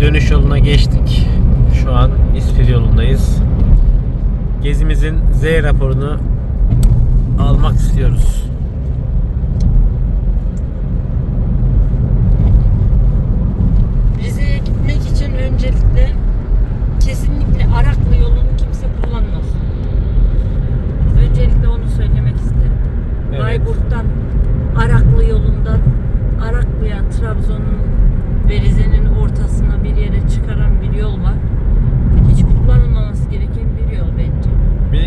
dönüş yoluna geçtik. Şu an İspir yolundayız. Gezimizin Z raporunu almak istiyoruz. Rize'ye gitmek için öncelikle kesinlikle Araklı yolunu kimse kullanmaz. Öncelikle onu söylemek isterim. Evet. Bayburt'tan Araklı yolundan Araklı'ya Trabzon'un ve Rize'nin ortasına bir yere çıkaran bir yol var. Hiç kullanılmaması gereken bir yol bence. Bir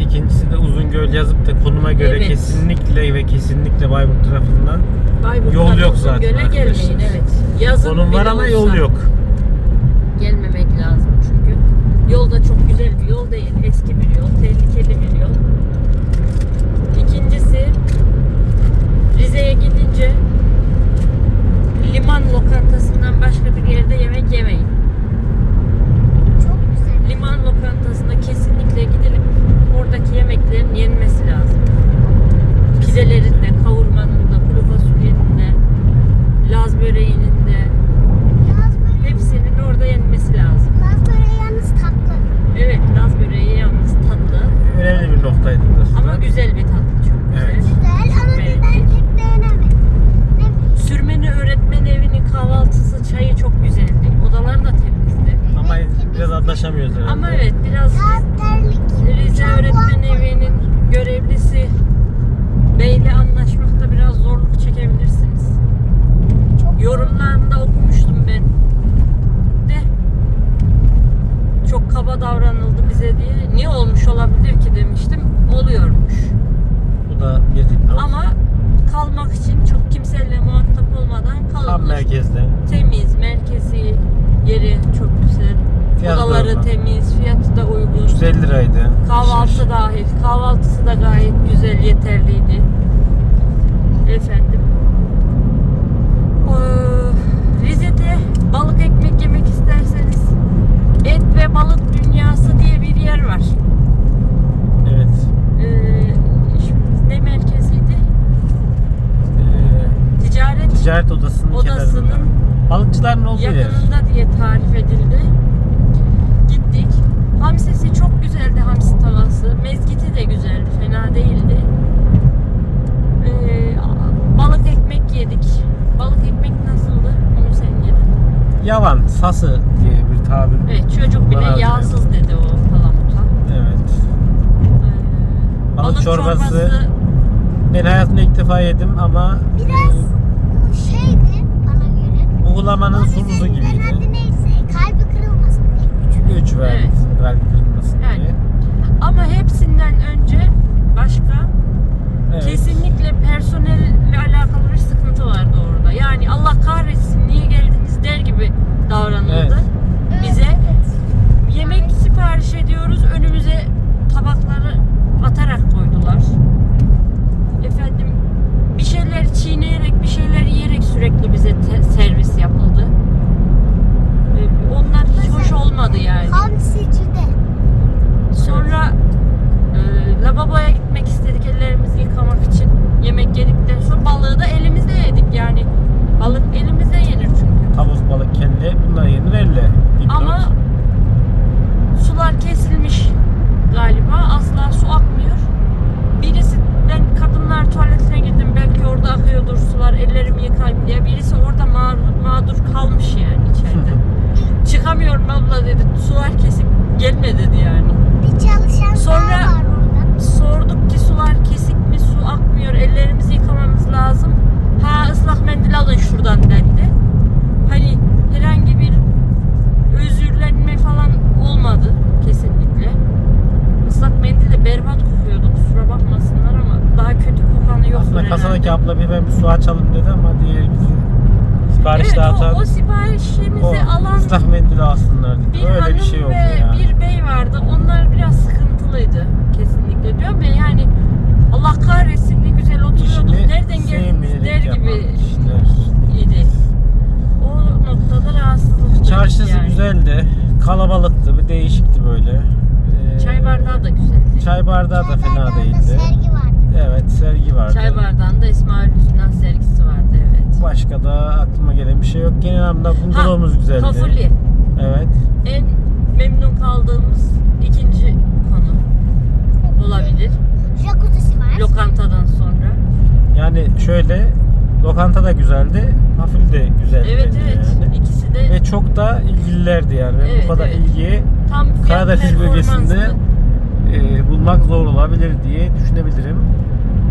de Uzungöl yazıp da konuma göre Evet. kesinlikle ve kesinlikle Bayburt tarafından Bayburt'tan Yol yok zaten arkadaşlar. gelmeyin evet. Yazın konum var ama olsa yol yok. Gelmemek lazım çünkü. Yol da çok güzel bir yol değil. Eski bir yol, tehlikeli bir yol. İkincisi Rize'ye gidince liman lokantasından başka bir yerde yemek yemeyin. Çok güzel. Liman lokantasına kesinlikle gidilip oradaki yemeklerin yenmesi lazım. Pidelerin de, kavurmanın da, kuru fasulyenin de, laz böreğinin de Laz böreği, hepsinin orada yenmesi lazım. Laz böreği yalnız tatlı. Evet, laz böreği yalnız tatlı Önemli bir noktaydı burası. da. ama güzel bir tatlı çok güzel. Evet. Güzel ama biz Beğendik. erkek beğenemedik. Ne Sürmeni öğretmen evinin kahvaltısı, çayı çok güzeldi. Odalar da temizdi. Ama Evet, biraz temiz. anlaşamıyoruz herhalde. Ama evet biraz Ya terlik. Rize şampuan öğretmen koy. evinin görevlisi beyle anlaşmakta biraz zorluk çekebilirsiniz. Çok Yorumlarında okumuştum ben. De çok kaba davranıldı bize diye. Niye olmuş olabilir ki demiştim. Oluyormuş. Bu da bir dipnot. Ama kalmak için çok kimseyle muhatap olmadan Tam kalınır. merkezde. Temiz, merkezi yeri çok güzel. Fiyatı da Odaları uygun. temiz, fiyatı da uygun. 150 liraydı. Kahvaltı dahil. Kahvaltısı da gayet güzel, yeterliydi. Efendim. Ee, Rize'de balık ekmek yemek isterseniz et ve balık dünyası diye bir yer var. Evet. Ee, şimdi ne merkeziydi? Ee, Ticaret ticaret odasının, Odasının kenarında. Balıkçıların olduğu yer. yakınında diye tarif edildi. Gittik. Hamsisi çok güzeldi hamsi tavası. Mezgiti de güzeldi. Fena değildi. Ee, balık ekmek yedik. Balık ekmek nasıldı? Onu sen yedin. Yavan, sası diye bir tabir. Evet çocuk bile Bana yağsız dedi o palamuta. Evet. Ee, Balık çorbası. Ben hayatımda ilk defa yedim ama Biraz bana bize sulusu gibiydi. herhalde neyse kalbi kırılmasın diye. Çünkü 3 verdi. Evet. Kalp kırılmasın Yani. diye. Ama hepsinden önce başka Evet. Kesinlikle personelle alakalı bir sıkıntı vardı orada. Yani Allah kahretsin niye geldiniz der gibi davranıldı. Evet. Bize yemek sipariş ediyoruz. Önümüze tabakları atarak koydular. Efendim bir şeyler çiğneyerek, bir şeyler yiyerek sürekli bize te- servis yapıldı. Ee, Onlar hiç hoş olmadı yani. Hamsicide. Sonra e, lavaboya gitmek istedik ellerimizi yıkamak için. Yemek yedikten sonra balığı da elimizde yedik yani. Balık elimizde yenir çünkü. Tavuk, balık, kelle bunlar yenir elle. Dipnot. Ama sular kesilmiş galiba. Asla su akmıyor. Birisi ben kadınlar tuvaletine girdim. Belki orada akıyordur sular. Ellerimi yıkayayım diye. Birisi orada mağdur, mağdur kalmış yani içeride. Çıkamıyorum abla dedi. Sular kesik gelme dedi yani. Bir çalışan Sonra- daha var orada. Sorduk ki sular kesik mi, su akmıyor, ellerimizi yıkamamız lazım. Ha ıslak mendil alın şuradan dendi. Hani herhangi bir özürlenme falan olmadı kesinlikle. Islak mendil de berbat kokuyordu kusura bakmasınlar ama daha kötü kokanı yoktur Abla bir ben bir su açalım dedi ama diğer bizi sipariş Evet dağıtan o, o siparişimizi o alan ıslak mendil alsınlar dedi. bir Öyle bir şey oldu ve ya. bir bey vardı. Onlar biraz sıkıntılıydı kesinlikle diyorum ya yani Allah kahretsin ne güzel oturuyorduk. İşini Nereden geldiniz der gibi idi. O noktada rahatsızlık Çarşısı yani. güzeldi. Kalabalıktı. Bir değişikti böyle. Ee, Çay bardağı da güzeldi. Çay bardağı da Çay fena değildi. sergi vardı. Evet sergi vardı. Çay bardağında İsmail Hüsnü sergisi vardı evet. Başka da aklıma gelen bir şey yok. Genel anlamda bungalovumuz güzeldi. Kafuli. Evet. En memnun kaldığımız ikinci konu olabilir. Jacuzzi'si var. Lokantadan sonra. Yani şöyle lokanta da güzeldi, hafif de güzeldi. Evet bence evet. yani. İkisi de Ve çok da ilgililerdi yani. Evet, bu kadar evet. ilgiyi tam Karadeniz bölgesinde. E, bulmak zor olabilir diye düşünebilirim.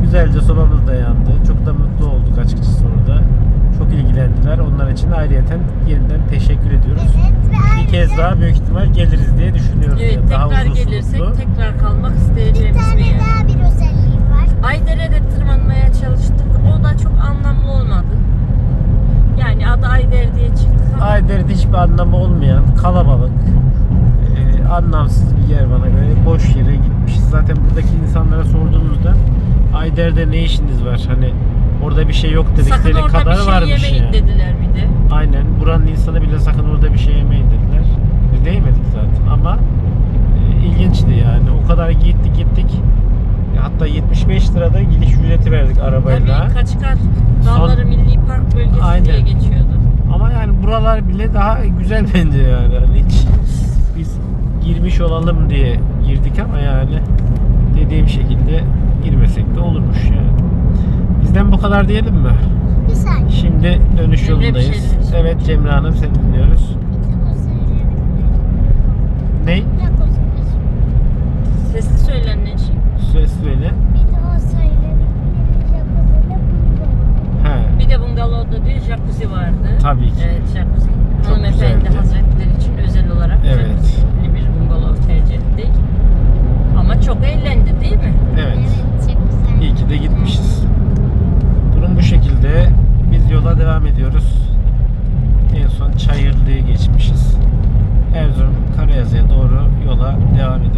Güzelce sobamız da yandı. Çok da mutlu olduk açıkçası orada. Çok ilgilendiler. Onlar için ayrıyeten yeniden teşekkür ediyoruz. Evet ve Bir kez daha büyük ihtimal geliriz diye düşünüyoruz. Evet yani. Daha tekrar uzun gelirsek soluklu. tekrar kalmak bir isteyeceğimiz bir tane yer. daha bir özelliği var. Aydere'de tırmanmaya çalıştık. O da çok anlamlı olmadı. Yani adı Ayder diye çıktık ama Ayder'de hiçbir anlamı olmayan kalabalık, anlamsız bir yer bana göre. Boş yere gitmişiz. Zaten buradaki insanlara sorduğumuzda Ayder'de ne işiniz var? Hani orada bir şey yok sakın dedikleri orada kadar bir şey varmış yemeyin yani. dediler bir de. Aynen. Buranın insanı bile sakın orada bir şey yemeyin dediler. Biz de yemedik zaten ama e, ilginçti yani. O kadar gittik gittik. E, Hatta 75 lirada gidiş ücreti verdik arabayla. Tabii Kaçkar Dağları Milli Park Bölgesi Aynen. diye geçiyordu. Ama yani buralar bile daha güzel bence yani. Hani hiç girmiş olalım diye girdik ama yani dediğim şekilde girmesek de olurmuş yani. Bizden bu kadar diyelim mi? Bir saniye. Şimdi dönüş Cemre bir yolundayız. şey. Evet Cemre Hanım seni dinliyoruz. Ne? Jacuzzi. Sesli söyle anneciğim. Söz söyle. Bir de o söyleyebilirim. Jacuzzi'de bungalov. He. Bir de bungalovda bir jacuzzi vardı. Tabii ki. Evet jacuzzi. Çok Hanımefendi güzeldi. hazretleri için özel olarak Evet. bungalov tercih ettik. Ama çok eğlendi değil mi? Evet. Evet çok güzel. İyi ki de gitmişiz. Durum bu şekilde. Biz yola devam ediyoruz. En son Çayırlı'yı geçmişiz. Erzurum Karayazı'ya doğru yola devam ediyoruz.